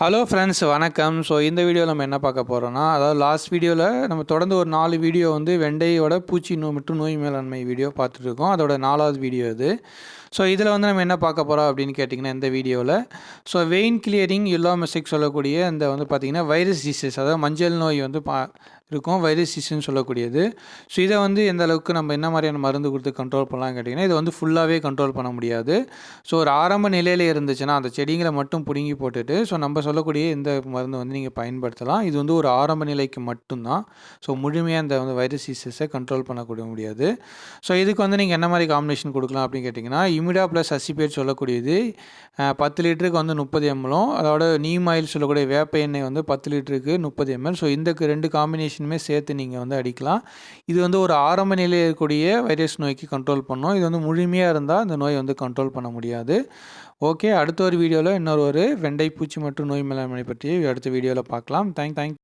Hello friends வணக்கம். So இந்த வீடியோவில் நம்ம என்ன பார்க்க போகிறோம்னா அதாவது லாஸ்ட் வீடியோவில் நம்ம தொடர்ந்து ஒரு நாலு வீடியோ வந்து வெண்டையோட பூச்சி நோய் மற்றும் நோய் மேலாண்மை வீடியோ பார்த்துட்டு இருக்கோம். அதோட நாலாவது வீடியோ இது. ஸோ இதில் வந்து நம்ம என்ன பார்க்க போகிறோம் அப்படின்னு கேட்டிங்கன்னா இந்த வீடியோவில் ஸோ வெயின் கிளியரிங் மெசிக் சொல்லக்கூடிய இந்த வந்து பார்த்திங்கன்னா வைரஸ் டிசீஸ் அதாவது மஞ்சள் நோய் வந்து பா இருக்கும். வைரஸ் டிசீஸ்னு சொல்லக்கூடியது. ஸோ இதை வந்து எந்த அளவுக்கு நம்ம என்ன மாதிரியான மருந்து கொடுத்து கண்ட்ரோல் பண்ணலாம் கேட்டிங்கன்னா இதை வந்து ஃபுல்லாகவே கண்ட்ரோல் பண்ண முடியாது. ஸோ ஒரு ஆரம்ப நிலையில் இருந்துச்சுன்னா அந்த செடிங்களை மட்டும் பிடுங்கி போட்டுட்டு ஸோ நம்ம சொல்லக்கூடிய இந்த மருந்து வந்து நீங்கள் பயன்படுத்தலாம். இது வந்து ஒரு ஆரம்ப நிலைக்கு மட்டும்தான். ஸோ முழுமையாக இந்த வந்து வைரஸ் டிசீஸை கண்ட்ரோல் பண்ணக்கூடிய முடியாது. ஸோ இதுக்கு வந்து நீங்கள் என்ன மாதிரி காம்பினேஷன் கொடுக்கலாம் அப்படின்னு கேட்டிங்கன்னா இமிடா ப்ளஸ் அசிபேட் சொல்லக்கூடியது. பத்து லிட்டருக்கு வந்து முப்பது எம்எலும் அதோட நீம் ஆயில் சொல்லக்கூடிய வேப்ப எண்ணெய் வந்து பத்து லிட்டருக்கு முப்பது எம்எல். ஸோ இந்த ரெண்டு காம்பினேஷன் காம்பினேஷனுமே சேர்த்து நீங்கள் வந்து அடிக்கலாம். இது வந்து ஒரு ஆரம்ப நிலையில் இருக்கக்கூடிய வைரஸ் நோய்க்கு கண்ட்ரோல் பண்ணும். இது வந்து முழுமையாக இருந்தால் இந்த நோய் வந்து கண்ட்ரோல் பண்ண முடியாது. ஓகே அடுத்த ஒரு வீடியோவில் இன்னொரு ஒரு வெண்டை பூச்சி மற்றும் நோய் மேலாண்மை பற்றி அடுத்த வீடியோவில் பார்க்கலாம். Thank thank